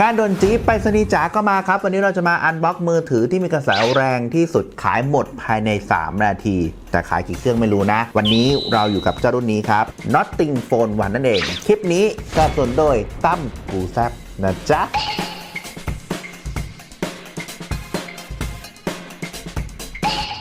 งานดนจีไปสนีจ๋าก็มาครับ วันนี้เราจะมาอันบ็อกมือถือที่มีกระแสแรงที่สุดขายหมดภายใน 3 นาที แต่ขายกี่เครื่องไม่รู้นะ วันนี้เราอยู่กับเจ้ารุ่นนี้ครับ Notting Phone 1นั่นเอง คลิปนี้สนับสนุนโดยตั้มกูแซบนะจ๊ะ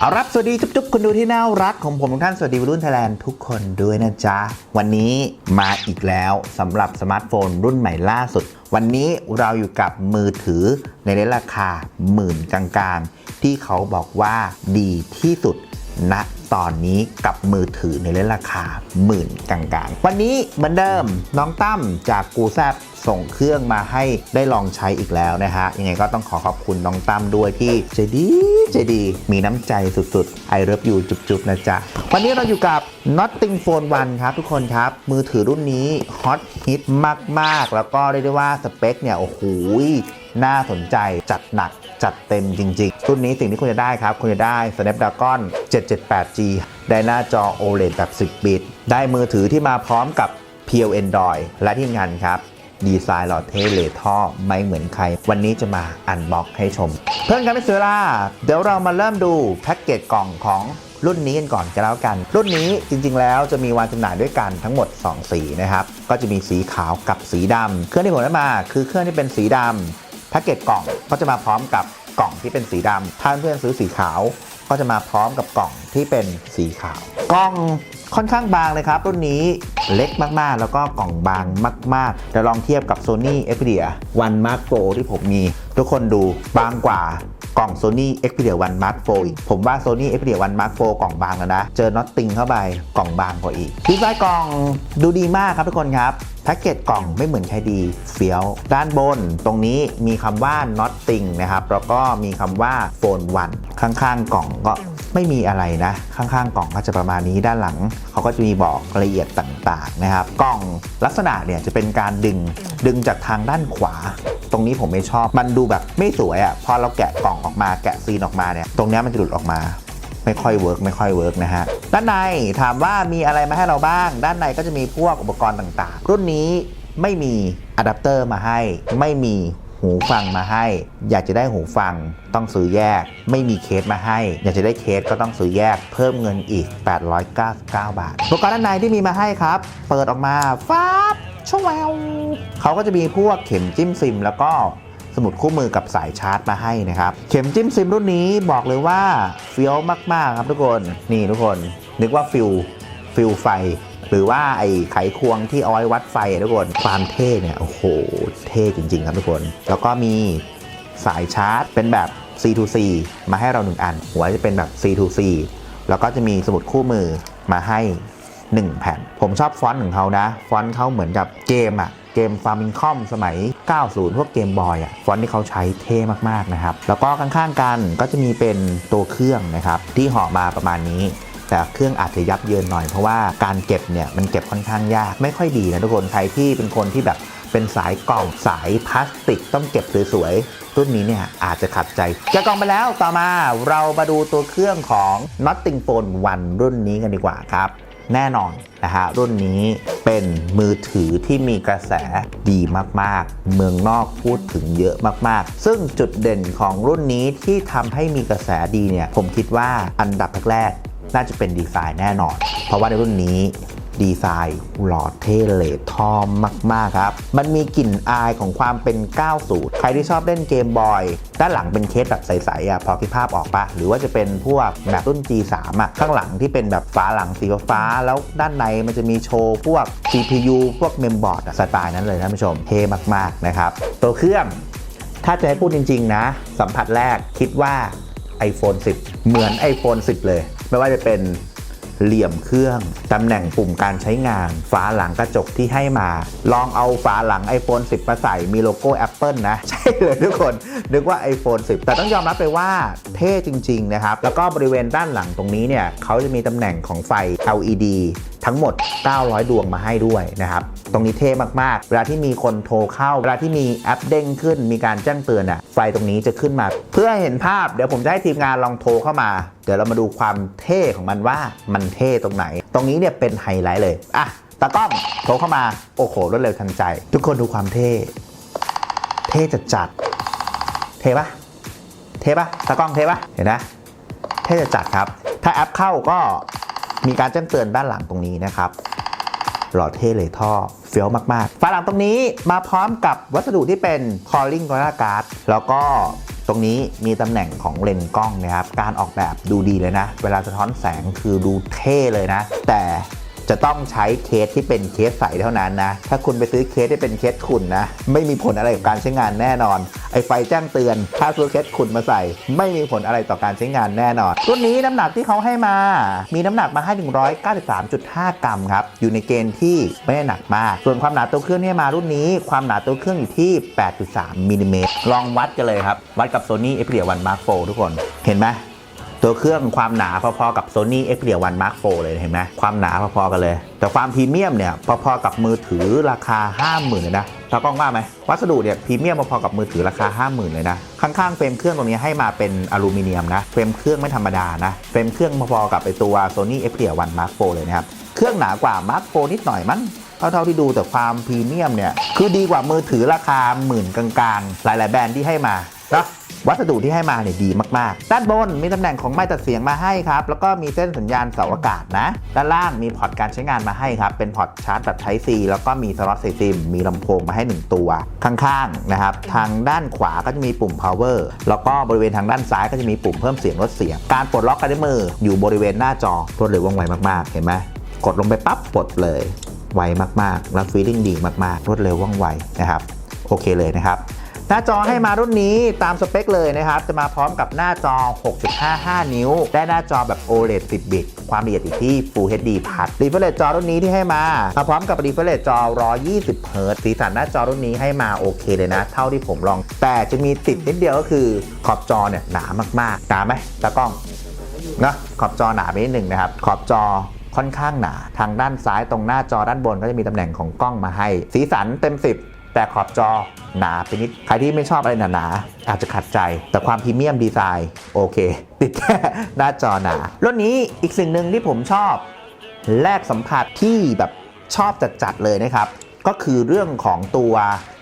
เอารับสวัสดีจุ๊บๆคุณดูที่น่ารักของผมทุกท่านสวัสดีวัยรุ่นไทยแลนด์ทุกคนด้วยนะจ๊ะ วันนี้มาอีกแล้วสำหรับสมาร์ทโฟนรุ่นใหม่ล่าสุด วันนี้เราอยู่กับมือถือในเลนราคาหมื่นกลางๆ ที่เขาบอกว่าดีที่สุดณ ตอนนี้กับมือถือในเลนราคาหมื่นกลางๆ วันนี้เหมือนเดิมน้องตั้มจากกูแซบส่งเครื่องมาให้ได้ลองใช้อีกแล้วนะฮะ ยังไงก็ต้องขอขอบคุณน้องตั้มด้วยที่ใจดีใจดี มีน้ำใจสุดๆไอเลิฟยูจุบๆ นะจ๊ะ วันนี้เราอยู่กับ Notting Phone 1ครับทุกคนครับ มือถือรุ่นนี้ฮอตฮิตมากๆ แล้วก็เรียกได้ว่าสเปคเนี่ย โอ้โหน่าสนใจจัดหนัก จัดเต็มจริงๆ รุ่นนี้สิ่งที่คุณจะได้ครับ คุณจะได้ Snapdragon 778G ได้หน้าจอ OLED แบบ 10 บิต ได้มือถือที่มาพร้อมกับ PL Android และที่งานครับดีไซน์หล่อเท่เลท่อไม่เหมือนใคร วันนี้จะมาอันบ็อกให้ชม เพื่อนกันไม่เสียเวลาเดี๋ยวเรามาเริ่มดูแพ็กเกจกล่องของรุ่นนี้กันก่อนกันแล้วกัน รุ่นนี้จริงๆ แล้วจะมีวางจำหน่ายด้วยกันทั้งหมด 2 สีนะครับ ก็จะมีสีขาวกับสีดำเครื่องที่ผมได้มา คือเครื่องที่เป็นสีดำแพ็กเกจกล่องก็จะมาพร้อมกับ กล่องที่เป็นสีดำถ้าเพื่อนซื้อสีขาวก็จะมาพร้อมกับกล่องที่เป็นสีขาว กล่องค่อนข้างบางเลยครับ รุ่นนี้เล็กมากๆ แล้วก็กล่องบางมากๆเดี๋ยวลองเทียบกับ Sony Xperia One Mark Pro ที่ผมมี ทุกคนดูบางกว่า กล่อง Sony Xperia One Mark Pro อีก ผมว่า Sony Xperia One Mark Pro กล่องบางแล้วนะ เจอ Notting เข้าไปกล่องบางกว่าอีกดีไซน์กล่องดูดีมากครับทุกคนครับแพ็กเกจกล่องไม่เหมือนใครดีเฟี้ยว ด้านบนตรงนี้มีคำว่า Notting นะครับ แล้วก็มีคำว่า Phone One ข้างๆ กล่องก็ ไม่มีอะไรนะ ข้างๆกล่องก็จะประมาณนี้ด้านหลังเขาก็จะมีบอกรายละเอียดต่างๆนะครับ กล่องลักษณะเนี่ยจะเป็นการดึงดึงจากทางด้านขวา ตรงนี้ผมไม่ชอบมันดูแบบไม่สวยอะ่ะพอเราแกะกล่องออกมาแกะซีนออกมาเนี่ยตรงเนี้ยมันจะหลุดออกมาไม่ค่อยเวิร์กไม่ค่อยเวิร์กนะฮะ ด้านในถามว่ามีอะไรมาให้เราบ้าง ด้านในก็จะมีพวกอุปกรณ์ต่างๆ รุ่นนี้ไม่มีอะแดปเตอร์มาให้ ไม่มี หูฟังมาให้ อยากจะได้หูฟังต้องซื้อแยก ไม่มีเคสมาให้ อยากจะได้เคสก็ต้องซื้อแยก เพิ่มเงินอีก 899 บาทอุปกรณ์ด้านในที่มีมาให้ครับ เปิดออกมาฟ้าบชววเขาก็จะมีพวกเข็มจิ้มซิม แล้วก็สมุดคู่มือกับสายชาร์จมาให้นะครับ เข็มจิ้มซิมรุ่นนี้บอกเลยว่าเฟี้ยวมาก ๆ ครับทุกคน นี่ทุกคน นึกว่าฟิลฟิลไฟ หรือว่าไอ้ไขควงที่เอาไว้วัดไฟทุกคนความเท่เนี่ยโอ้โหเท่จริง ๆ ครับทุกคน แล้วก็มีสายชาร์จเป็นแบบ C to C มาให้เรา1อัน หัวจะเป็นแบบ C to C แล้วก็จะมีสมุดคู่มือมาให้ 1 แผ่น ผมชอบฟอนต์ของเขานะ ฟอนต์เขาเหมือนกับเกมอะเกมฟาร์มิงคอมสมัย 90 พวกเกมบอยอะฟอนต์ที่เขาใช้เท่มาก ๆ นะครับ แล้วก็ข้าง ๆ กันก็จะมีเป็นตัวเครื่องนะครับ ที่ห่อมาประมาณนี้ แต่เครื่องอาจจะยับเยินหน่อยเพราะว่าการเก็บเนี่ยมันเก็บค่อนข้างยากไม่ค่อยดีนะทุกคนใครที่เป็นคนที่แบบเป็นสายกล่องสายพลาสติกต้องเก็บสวยๆรุ่นนี้เนี่ยอาจจะขัดใจแกะกล่องไปแล้วต่อมาเรามาดูตัวเครื่องของ Notting Phone 1รุ่นนี้กันดีกว่าครับ แน่นอนนะฮะรุ่นนี้เป็นมือถือที่มีกระแสดีมากๆ เมืองนอกพูดถึงเยอะมากๆ ซึ่งจุดเด่นของรุ่นนี้ที่ทำให้มีกระแสดีเนี่ยผมคิดว่าอันดับแรก น่าจะเป็นดีไซน์แน่นอน เพราะว่าในรุ่นนี้ดีไซน์หล่อเท่เลทอมมาก ๆ ครับ มันมีกลิ่นอายของความเป็น 90 ใครที่ชอบเล่นเกมบอย ด้านหลังเป็นเคสแบบใส ๆอะพอคิดภาพออกปะหรือว่าจะเป็นพวกแบบรุ่น G3 อะ ข้างหลังที่เป็นแบบฝาหลังสีฟ้า แล้วด้านในมันจะมีโชว์พวก CPU พวกเมมบอร์ดสไตล์นั้นเลยท่านผู้ชมเท่มาก ๆ นะครับ ตัวเครื่อง ถ้าจะให้พูดจริง ๆ นะ สัมผัสแรกคิดว่า iPhone 10 เหมือน iPhone 10 เลย ไม่ว่าจะเป็นเหลี่ยมเครื่อง ตำแหน่งปุ่มการใช้งาน ฝาหลังกระจกที่ให้มา ลองเอาฝาหลัง iPhone 10 มาใส่มีโลโก้ Apple นะ ใช่เลยทุกคน นึกว่า iPhone 10 แต่ต้องยอมรับไปว่าเท่จริง ๆ นะครับ แล้วก็บริเวณด้านหลังตรงนี้เนี่ยเขาจะมีตำแหน่งของไฟ LED ทั้งหมด 900 ดวงมาให้ด้วยนะครับตรงนี้เท่มากๆ เวลาที่มีคนโทรเข้า เวลาที่มีแอปเด้งขึ้น มีการแจ้งเตือนอะไฟตรงนี้จะขึ้นมา เพื่อให้เห็นภาพเดี๋ยวผมจะให้ทีมงานลองโทรเข้ามา เดี๋ยวเรามาดูความเท่ของมันว่ามันเท่ตรงไหน ตรงนี้เนี่ยเป็นไฮไลท์เลยอะตากล้องโทรเข้ามาโอ้โหรวดเร็วทันใจ ทุกคนดูความเท่ เท่จัดจัดเทปะเทปะตากล้องเทปะเห็นนะ เท่จัดจัดครับ ถ้าแอปเข้าก็ มีการแจ้งเตือนด้านหลังตรงนี้นะครับหล่อเท่เลยท่อเฟี้ยวมากๆฝาหลังตรงนี้มาพร้อมกับวัสดุที่เป็น calling gorilla guard แล้วก็ตรงนี้มีตำแหน่งของเลนส์กล้องนะครับ การออกแบบดูดีเลยนะ เวลาสะท้อนแสงคือดูเท่เลยนะ แต่ จะต้องใช้เคสที่เป็นเคสใสเท่านั้นนะ ถ้าคุณไปซื้อเคสที่เป็นเคสขุ่นนะ ไม่มีผลอะไรกับการใช้งานแน่นอน ไอไฟแจ้งเตือน ถ้าซื้อเคสขุ่นมาใส่ ไม่มีผลอะไรต่อการใช้งานแน่นอน รุ่นนี้น้ำหนักที่เขาให้มา มีน้ำหนักมาให้ 193.5 กรัมครับ อยู่ในเกณฑ์ที่ไม่ได้หนักมาก ส่วนความหนาตัวเครื่องที่มารุ่นนี้ ความหนาตัวเครื่องอยู่ที่ 8.3มิลลิเมตร ลองวัดกันเลยครับ วัดกับ Sony Xperia 1 Mark IV ทุกคน เห็นไหม ตัวเครื่องความหนาพอๆกับ Sony Xperia 1 Mark IV เลยเห็นไหมความหนาพอๆกันเลย แต่ความพรีเมียมเนี่ยพอๆกับมือถือราคา 50,000เลยนะตากล้องว่าไหมวัสดุเนี่ยพรีเมียมพอๆกับมือถือราคา 50,000เลยนะข้างๆเฟรมเครื่องตรงนี้ให้มาเป็นอลูมิเนียมนะเฟรมเครื่องไม่ธรรมดานะเฟรมเครื่องพอๆกับไอตัว Sony Xperia 1 Mark IV เลยนะครับเครื่องหนากว่า Mark IV นิดหน่อยมั้งเท่าๆที่ดูแต่ความพรีเมียมเนี่ยคือดีกว่ามือถือราคาหมื่นกลางๆ หลายๆแบรนด์ที่ให้มานะ วัสดุที่ให้มาเนี่ยดีมากๆ ด้านบนมีตำแหน่งของไม้ตัดเสียงมาให้ครับ แล้วก็มีเส้นสัญญาณเสาอากาศนะ ด้านล่างมีพอร์ตการใช้งานมาให้ครับ เป็นพอร์ตชาร์จแบบ Type C แล้วก็มีสล็อตใส่ซิม มีลำโพงมาให้ 1 ตัว ข้างๆนะครับ ทางด้านขวาก็จะมีปุ่ม power แล้วก็บริเวณทางด้านซ้ายก็จะมีปุ่มเพิ่มเสียงลดเสียง การปลดล็อกกันด้วยมืออยู่บริเวณหน้าจอรวดเร็วว่องไวมากๆ เห็นไหมกดลงไปปั๊บปลดเลยไวมากๆ แล้วฟีลลิ่งดีมากๆ รวดเร็วว่องไวนะครับ โอเคเลยนะครับ หน้าจอให้มารุ่นนี้ตามสเปคเลยนะครับ จะมาพร้อมกับหน้าจอ 6.55 นิ้วได้หน้าจอแบบ OLED 10 บิต ความละเอียดอยู่ที่ Full HD Plus รีเฟรชจอรุ่นนี้ที่ให้มา มาพร้อมกับรีเฟรชจอ 120 เฮิร์ตสีสันหน้าจอรุ่นนี้ให้มาโอเคเลยนะ เท่าที่ผมลอง แต่จะมีติดนิดเดียวก็คือขอบจอเนี่ยหนามากๆหนาไหมตากล้องนะขอบจอหนาไปนิดหนึ่งนะครับ ขอบจอค่อนข้างหนา ทางด้านซ้ายตรงหน้าจอด้านบนก็จะมีตำแหน่งของกล้องมาให้ สีสันเต็ม 10 แต่ขอบจอหนาไปนิด ใครที่ไม่ชอบอะไรหนาๆอาจจะขัดใจ แต่ความพรีเมียมดีไซน์โอเค ติดแค่หน้าจอหนารุ่นนี้อีกสิ่งหนึ่งที่ผมชอบแลกสัมผัสที่แบบชอบจัดๆเลยนะครับก็คือเรื่องของตัว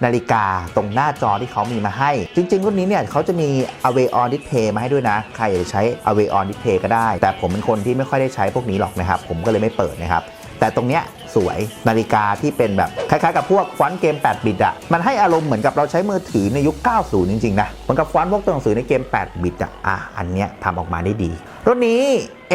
นาฬิกาตรงหน้าจอที่เขามีมาให้ จริง ๆ รุ่นนี้เนี่ยเขาจะมี Away On Display มาให้ด้วยนะ ใครอยากจะใช้ Away On Display ก็ได้ แต่ผมเป็นคนที่ไม่ค่อยได้ใช้พวกนี้หรอกนะครับ ผมก็เลยไม่เปิดนะครับ แต่ตรงเนี้ย สวย นาฬิกาที่เป็นแบบคล้ายๆกับพวกฟอนต์เกม 8 บิตอะมันให้อารมณ์เหมือนกับเราใช้มือถือในยุค 90 จริงๆนะเหมือนกับฟอนต์พวกตัวหนังสือในเกม 8 บิตอะอะอันเนี้ยทำออกมาได้ดีรุ่นนี้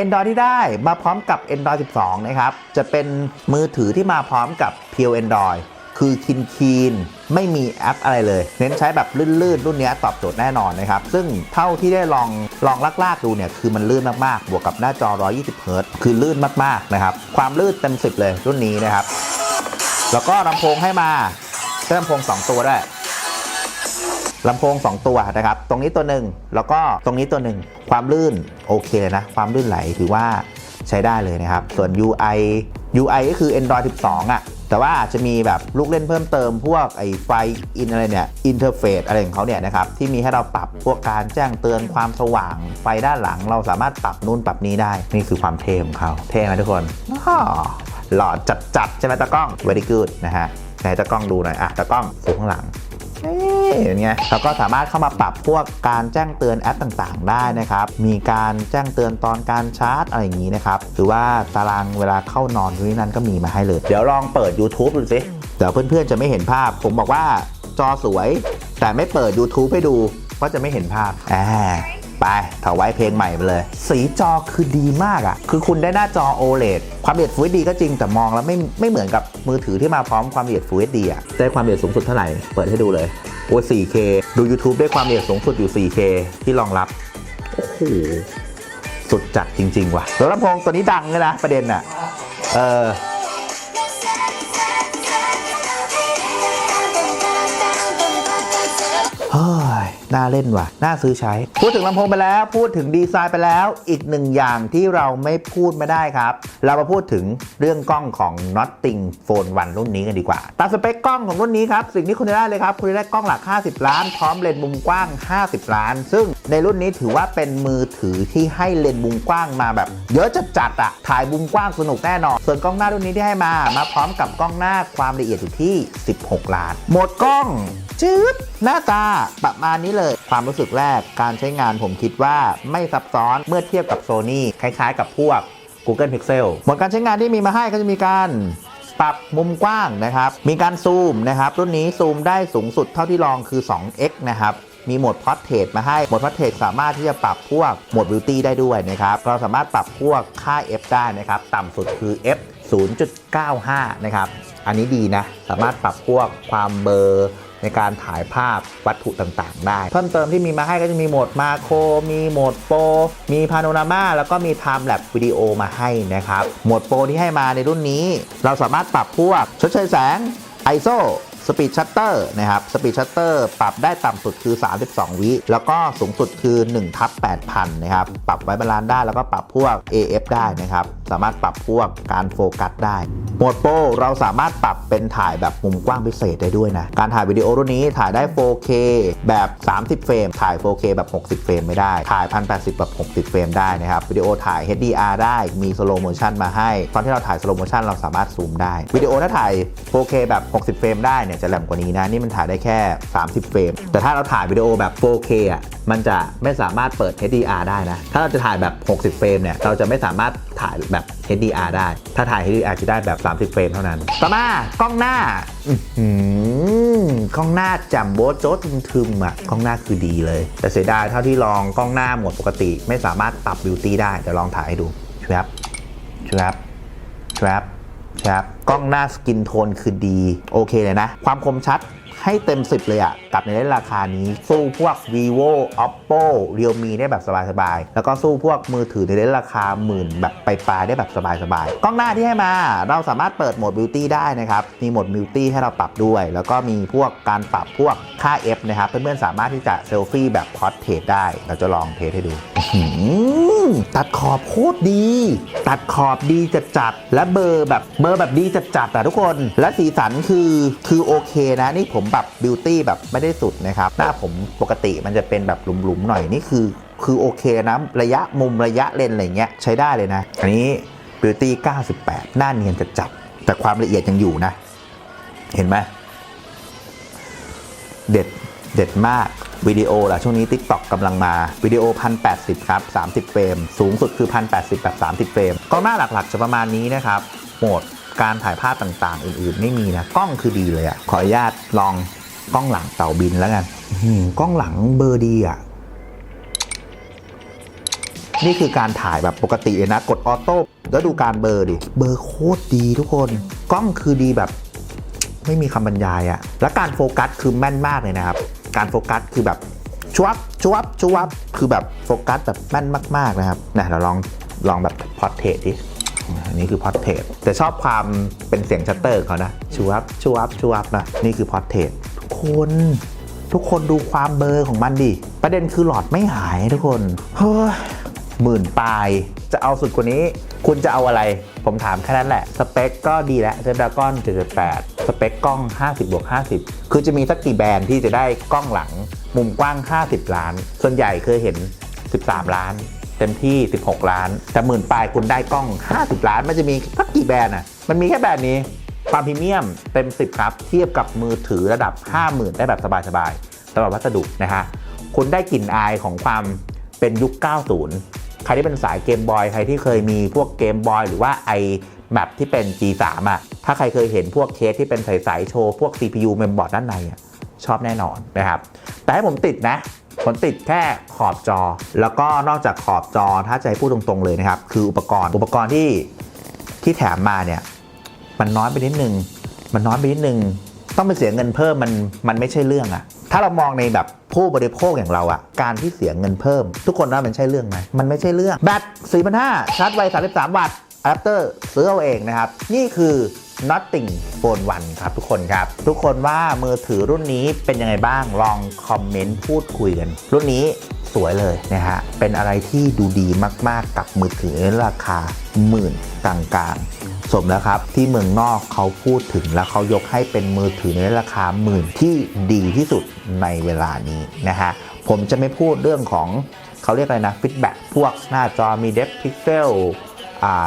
Android ที่ได้มาพร้อมกับ Android 12 นะครับ จะเป็นมือถือที่มาพร้อมกับ p u r e Android คือคินคีน ไม่มีแอปอะไรเลย เน้นใช้แบบลื่นๆ รุ่นนี้ตอบโจทย์แน่นอนนะครับ ซึ่งเท่าที่ได้ลองลองลากๆดูเนี่ยคือมันลื่นมากๆ บวกกับหน้าจอ 120เฮิรต์คือลื่นมากๆนะครับ ความลื่นเต็ม 10 เลยรุ่นนี้นะครับ แล้วก็ลำโพงให้มาใช้ลำโพง 2 ตัวด้วยลำโพง 2 ตัวนะครับ ตรงนี้ตัวหนึ่งแล้วก็ตรงนี้ตัวหนึ่งความลื่นโอเคเลยนะ ความลื่นไหลถือว่าใช้ได้เลยนะครับ ส่วน UI UI ก็คือ Android 12อะ แต่ว่าอาจจะมีแบบลูกเล่นเพิ่มเติมพวกไอ้ไฟอินอะไรเนี่ยอินเทอร์เฟซอะไรของเขาเนี่ยนะครับที่มีให้เราปรับพวกการแจ้งเตือนความสว่าง ไฟด้านหลังเราสามารถปรับนู่นปรับนี้ได้ นี่คือความเท่ของเขาเท่ไหมทุกคนหล่อจัดๆใช่ไหมตากล้อง very good นะฮะไหนตากล้องดูหน่อยอะตากล้องสูข้างหลัง อย่างเงี้ยเราก็สามารถเข้ามาปรับพวกการแจ้งเตือนแอปต่างๆ ได้นะครับ มีการแจ้งเตือนตอนการชาร์จอะไรอย่างนี้นะครับ หรือว่าตารางเวลาเข้านอนที่นั้นก็มีมาให้เลย เดี๋ยวลองเปิด YouTube ดูสิเดี๋ยวเพื่อนๆจะไม่เห็นภาพ ผมบอกว่าจอสวย แต่ไม่เปิด YouTube ให้ดูก็จะไม่เห็นภาพอ่า ไปถาไว้เพลงใหม่ไปเลย สีจอคือดีมากอะ่ะ คือคุณได้หน้าจอ OLED ความละเอียด Full HD ก็จริงแต่มองแล้วไม่ไม่เหมือนกับมือถือที่มาพร้อมความละเอียด Full HD อะได้ความละเอียดสูงสุดเท่าไหร่ เปิดให้ดูเลยโอ้ 4K ดู YouTube ได้ความละเอียดสูงสุดอยู่ 4K ที่รองรับ โอ้โห สุดจัดจริง ๆ ว่ะแล้วลำโพงตัวนี้ดังเลยนะประเด็นอะ เออ น่าเล่นว่ะ น่าซื้อใช้ พูดถึงลำโพงไปแล้ว พูดถึงดีไซน์ไปแล้ว อีกหนึ่งอย่างที่เราไม่พูดไม่ได้ครับ เรามาพูดถึงเรื่องกล้องของ Notting Phone 1 รุ่นนี้กันดีกว่า ตามสเปคกล้องของรุ่นนี้ครับ สิ่งที่คุณจะได้เลยครับ คุณจะได้กล้องหลัก 50 ล้าน พร้อมเลนส์มุมกว้าง 50 ล้าน ซึ่งในรุ่นนี้ถือว่าเป็นมือถือที่ให้เลนส์มุมกว้างมาแบบ เยอะจัดจัดอะถ่ายมุมกว้างสนุกแน่นอน ส่วนกล้องหน้ารุ่นนี้ที่ให้มา มาพร้อมกับกล้องหน้าความละเอียดอยู่ที่ 16 ล้าน โหมดกล้องจืดหน้าตาประมาณนี้เลยความรู้สึกแรกการใช้งานผมคิดว่าไม่ซับซ้อนเมื่อเทียบกับ Sony คล้ายๆ กับพวก Google Pixel หมดการใช้งานที่มีมาให้ก็จะมีการปรับมุมกว้างนะครับ มีการซูมนะครับ รุ่นนี้ซูมได้สูงสุดเท่าที่ลองคือ 2x นะครับ มีโหมดพอ r t เท t มาให้ โหมดพอ r t เท t สามารถที่จะปรับพวกโหมดบิวตี้ได้ด้วยนะครับ เราสามารถปรับพวกค่า f ได้นะครับ ต่ำสุดคือ f 0.95 นะครับ อันนี้ดีนะ สามารถปรับพวกความเบอร์ ในการถ่ายภาพวัตถุต่างๆ ได้ เพิ่มเติมที่มีมาให้ก็จะมีโหมดมาโคร มีโหมดโปรมีพาโนรามาแล้วก็มี Time Lapse วิดีโอมาให้นะครับ โหมดโปรที่ให้มาในรุ่นนี้ เราสามารถปรับพวกชดเชยแสง ISO สปีดชัตเตอร์นะครับสปีดชัตเตอร์ปรับได้ต่ำสุดคือ 32 วิ แล้วก็สูงสุดคือ1ทับ8,000 นะครับ ปรับไว้บาลานซ์ได้แล้วก็ปรับพวก AF ได้นะครับสามารถปรับพวกการโฟกัสได้โหมดโปรเราสามารถปรับเป็นถ่ายแบบมุมกว้างพิเศษได้ด้วยนะ การถ่ายวิดีโอรุ่นนี้ถ่ายได้ 4K แบบ 30 เฟรม ถ่าย 4K แบบ 60 เฟรมไม่ได้ ถ่าย 1080 แบบ 60 เฟรมได้นะครับ วิดีโอถ่าย HDR ได้ มี slow motion มาให้ ตอนที่เราถ่าย slow motion เราสามารถซูมได้ วิดีโอถ้าถ่าย 4K แบบ 60 เฟรมได้เนี่ยจะแหลมกว่านี้นะ นี่มันถ่ายได้แค่ 30 เฟรม แต่ถ้าเราถ่ายวิดีโอแบบ 4K อะ มันจะไม่สามารถเปิด HDR ได้นะ ถ้าเราจะถ่ายแบบ 60 เฟรมเนี่ย เราจะไม่สามารถถ่ายแบบ HDR ได้ ถ้าถ่าย HDR จะได้แบบ 30 เฟรมเท่านั้น ต่อมากล้องหน้ากล้องหน้าจำโบ๊ทโจ๊ตทึมๆอะกล้องหน้าคือดีเลย แต่เสียดายเท่าที่ลองกล้องหน้าหมดปกติ ไม่สามารถปรับบิวตี้ได้เดี๋ยวลองถ่ายให้ดูครับครับครับครับกล้องหน้าสกินโทนคือดี โอเคเลยนะ ความคมชัด ให้เต็ม 10 เลยอะกับในเราคานี้สู้พวก vivo oppo realme ได้แบบสบายๆ แล้วก็สู้พวกมือถือในเลนราคาหมื่นแบบไปลายได้แบบสบายๆ กล้องหน้าที่ให้มาเราสามารถเปิดโหมด beauty ได้นะครับ มีโหมด beauty ให้เราปรับด้วย แล้วก็มีพวกการปรับพวกค่า f นะครับ เพื่อนๆสามารถที่จะเซลฟี่แบบ portrait ได้ เราจะลองเทสให้ดู ตัดขอบโคตรดี ตัดขอบดีจัดๆและเบอร์แบบเบอร์แบบดีจัดๆอะทุกคน และสีสันคือคือโอเคนะนี่ผมปรับบิวตี้แบบไม่ได้สุดนะครับ หน้าผมปกติมันจะเป็นแบบหลุมๆหน่อยนี่คือ คือโอเคนะระยะมุมระยะเลนอะไรเงี้ยใช้ได้เลยนะ อันนี้บิวตี้98 หน้าเนียนจัดๆแต่ความละเอียดยังอยู่นะ เห็นไหมเด็ด เด็ดมากวิดีโอล่ะช่วงนี้ TikTok กำลังมาวิดีโอ 1080 ครับ 30 เฟรม สูงสุดคือ 1080 แบบ 30 เฟรมกล้องหน้าหลักๆ จะประมาณนี้นะครับ โหมดการถ่ายภาพต่างๆ อื่นๆ ไม่มีนะ กล้องคือดีเลยอะ่ะขออนุญาตลองกล้องหลังเต่าบินแล้วกันกล้องหลังเบอร์ดีอะ่ะนี่คือการถ่ายแบบปกติเลยนะ กดออโต้แล้วดูการเบอร์ดิ เบอร์โคตรดีทุกคน กล้องคือดีแบบ ไม่มีคำบรรยายอะและการโฟกัสคือแม่นมากเลยนะครับ การโฟกัสคือแบบชวับชวับชวับคือแบบโฟกัสแบบแม่นมาก ๆนะครับนะเราลองลองแบบพอร์เทรดิอันนี้คือพอร์เทรดแต่ชอบความเป็นเสียงชัตเตอร์เขานะชวับชวับชวับนะนี่คือพอร์เทรดทุกคนทุกคนดูความเบอร์ของมันดิประเด็นคือหลอดไม่หายทุกคนเฮ้ย หมื่นปลาย จะเอาสุดกว่านี้ คุณจะเอาอะไร ผมถามแค่นั้นแหละ สเปคก็ดีแล้วเ n ด r a ก้อน78 สเปคกล้อง 50บวก50 คือจะมีสักกี่แบรนด์ที่จะได้กล้องหลัง มุมกว้าง 50 ล้าน ส่วนใหญ่เคยเห็น 13 ล้าน เต็มที่ 16 ล้าน แต่หมื่นปลายคุณได้กล้อง 50 ล้าน มันจะมีสักกี่แบรนด์อะ มันมีแค่แบรนด์นี้ ความพรีเมียมเต็ม 10 ครับ เทียบกับมือถือระดับ 50,000 ได้แบบสบายๆสำหรับวัสดุนะฮะคุณได้กลิ่นอายของความเป็นยุค 90 ใครที่เป็นสายเกมบอยใครที่เคยมีพวกเกมบอยหรือว่าไอแมปที่เป็น G3 อะ ถ้าใครเคยเห็นพวกเคสที่เป็นใสๆโชว์พวก CPU เมมบอร์ดด้านในอะชอบแน่นอนนะครับ แต่ให้ผมติดนะผมติดแค่ขอบจอ แล้วก็นอกจากขอบจอถ้าจะให้พูดตรงๆเลยนะครับ คืออุปกรณ์อุปกรณ์ที่ที่แถมมาเนี่ย มันน้อยไปนิดนึง มันน้อยไปนิดนึง ต้องไปเสียเงินเพิ่มมันมันไม่ใช่เรื่องอะ ถ้าเรามองในแบบผู้บริโภคอย่างเราอะการที่เสียเงินเพิ่ม ทุกคนว่ามันใช่เรื่องไหมมันไม่ใช่เรื่องแบต4,500ชาร์จไว33 วัตต์อะแดปเตอร์ซื้อเอาเองนะครับ นี่คือ Nothing Phone 1ครับทุกคนครับ ทุกคนว่ามือถือรุ่นนี้เป็นยังไงบ้างลองคอมเมนต์พูดคุยกัน รุ่นนี้สวยเลยนะฮะเป็นอะไรที่ดูดีมากๆกับมือถือราคาหมื่นกลางๆ สมแล้วครับ ที่เมืองนอกเขาพูดถึงแล้วเขายกให้เป็นมือถือในราคาหมื่นที่ดีที่สุดในเวลานี้นะฮะผมจะไม่พูดเรื่องของเขาเรียกอะไรนะฟีดแบ็พวกหน้าจอมีเดฟพิกเซล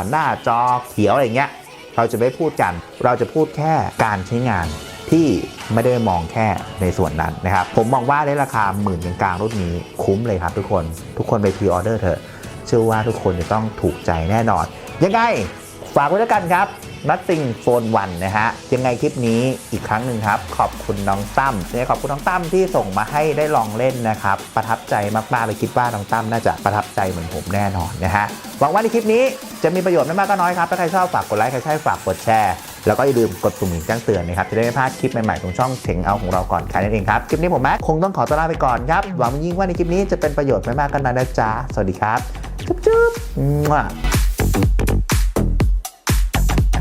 หน้าจอเขียวอะไรเงี้ยเราจะไม่พูดกัน เราจะพูดแค่การใช้งานที่ไม่ได้มองแค่ในส่วนนั้นนะครับ ผมมองว่าในราคาหมื่นกลางๆรุ่นนี้คุ้มเลยครับทุกคน ทุกคนไปพรีออเดอร์เถอะ เชื่อว่าทุกคนจะต้องถูกใจแน่นอน ยังไง ฝากไว้แล้วกันครับ Nothing Phone 1นะฮะ ยังไงคลิปนี้อีกครั้งหนึ่งครับ ขอบคุณน้องตั้มเนี่ยขอบคุณน้องตั้มที่ส่งมาให้ได้ลองเล่นนะครับ ประทับใจมากๆเลยคิดว่าน้องตั้มน่าจะประทับใจเหมือนผมแน่นอนนะฮะ หวังว่าในคลิปนี้จะมีประโยชน์ไม่มากก็น้อยครับ ถ้าใครชอบฝากกดไลค์ ใครใช่ฝากกดแชร์ แล้วก็อย่าลืมกดปุ่มแจ้งเตือนนะครับ จะได้ไม่พลาดคลิปใหม่ๆของช่องเถงเอาของเราก่อนใครนั่นเองครับ คลิปนี้ผมแม็กคงต้องขอตัวลาไปก่อนครับ หวังยิ่งว่าในคลิปนี้จะเป็นประโยชน์ไม่มากก็น้อยนะจ๊ะ สวัสดีครับ จุ๊บจุ๊บ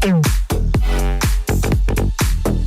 Thank you.